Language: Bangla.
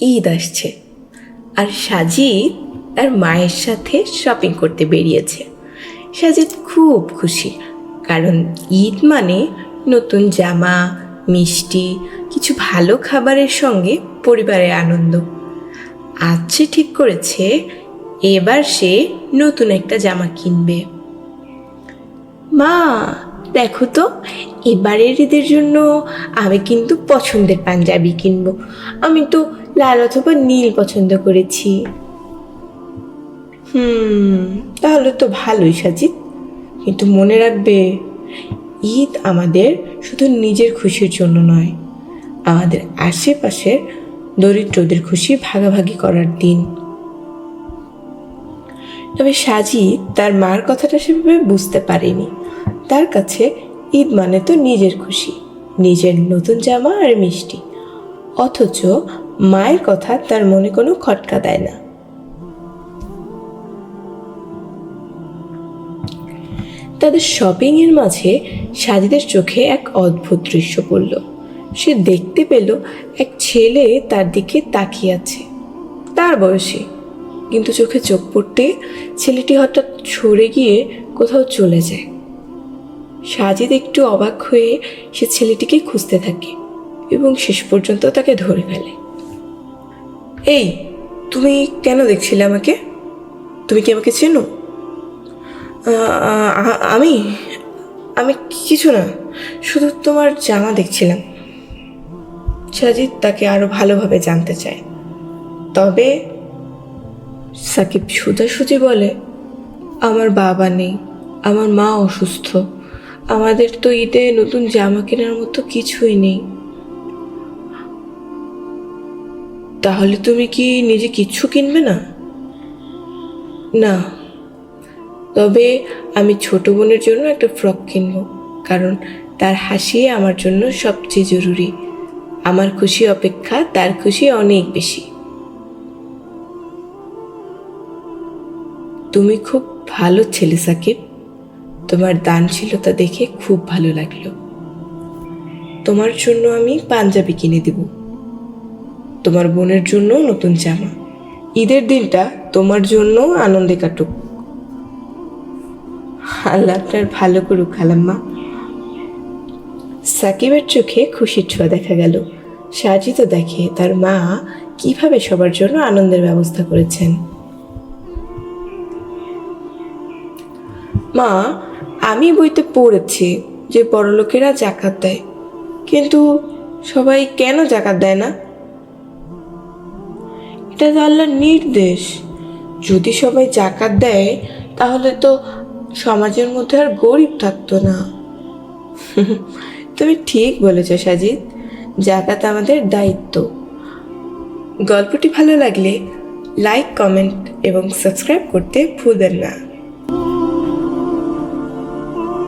ঈদ আসছে। আর সাজিদ তার মায়ের সাথে শপিং করতে বেরিয়েছে। সাজিদ খুব খুশি, কারণ ঈদ মানে নতুন জামা, মিষ্টি, কিছু ভালো খাবারের সঙ্গে পরিবারের আনন্দ। আজ সে ঠিক করেছে, এবার সে নতুন একটা জামা কিনবে। মা, দেখো তো, এবারের ঈদের জন্য আমি কিন্তু পছন্দের পাঞ্জাবি কিনবো। আমি তো লাল অথবা নীল পছন্দ করেছি। হুম, তাহলে তো ভালোই সাজিদ কিন্তু মনে রাখবে, ঈদ আমাদের শুধু নিজের খুশির জন্য নয়, আমাদের আশেপাশের দরিদ্রদের খুশি ভাগাভাগি করার দিন। তবে সাজিদ তার মার কথাটা সেভাবে বুঝতে পারেনি। তার কাছে ঈদ মানে তো নিজের খুশি, নিজের নতুন জামা আর মিষ্টি। অথচ মায়ের কথা তার মনে কোনো খটকা দেয় না। তাদের শপিংয়ের মাঝে সাজিদের চোখে এক অদ্ভুত দৃশ্য পড়ল। সে দেখতে পেল এক ছেলে তার দিকে তাকিয়ে আছে। তার বয়সে, কিন্তু চোখে চোখ পড়তে ছেলেটি হঠাৎ সরে গিয়ে কোথাও চলে যায়। সাজিদ একটু অবাক হয়ে সে ছেলেটিকে খুঁজতে থাকে এবং শেষ পর্যন্ত তাকে ধরে ফেলে। এই, তুমি কেন দেখছিলে আমাকে? তুমি কি আমাকে চেনো? আমি আমি কিছু না, শুধু তোমার জামা দেখছিলাম। সাজিদ তাকে আরও ভালোভাবে জানতে চায়। তবে সাকিব সোজাসুজি বলে, আমার বাবা নেই, আমার মা অসুস্থ। আমাদের তো ঈদে নতুন জামা কেনার মতো কিছুই নেই। তাহলে তুমি কি নিজে কিচ্ছু কিনবে না? না। তবে আমি ছোট বোনের জন্য একটা ফ্রক কিনবো, কারণ তার হাসি আমার জন্য সবচেয়ে জরুরি। আমার খুশি অপেক্ষা তার খুশি অনেক বেশি। তুমি খুব ভালো ছেলে, সাকিব। তোমার দানশীলতা দেখে খুব ভালো লাগল। তোমার জন্য আমি পাঞ্জাবি কিনে দেব। তোমার বোনের জন্য নতুন জামা। ঈদের দিনটা তোমার জন্য আনন্দে কাটুক। আল্লাহ আপনার ভালো করুক, খালাম্মা। সাকিবের চোখে খুশির ছোঁয়া দেখা গেল। সাজিত দেখে তার মা কীভাবে সবার জন্য আনন্দের ব্যবস্থা করেছেন। মা, আমি বইতে পড়েছি যে বড়লোকেরা জাকাত দেয়, কিন্তু সবাই কেন জাকাত দেয় না? এটা তো আল্লাহর নির্দেশ। যদি সবাই জাকাত দেয়, তাহলে তো সমাজের মধ্যে আর গরিব থাকতো না। তুমি ঠিক বলেছ, সাজিদ। জাকাত আমাদের দায়িত্ব। গল্পটি ভালো লাগলে লাইক, কমেন্ট এবং সাবস্ক্রাইব করতে ভুলবেন না।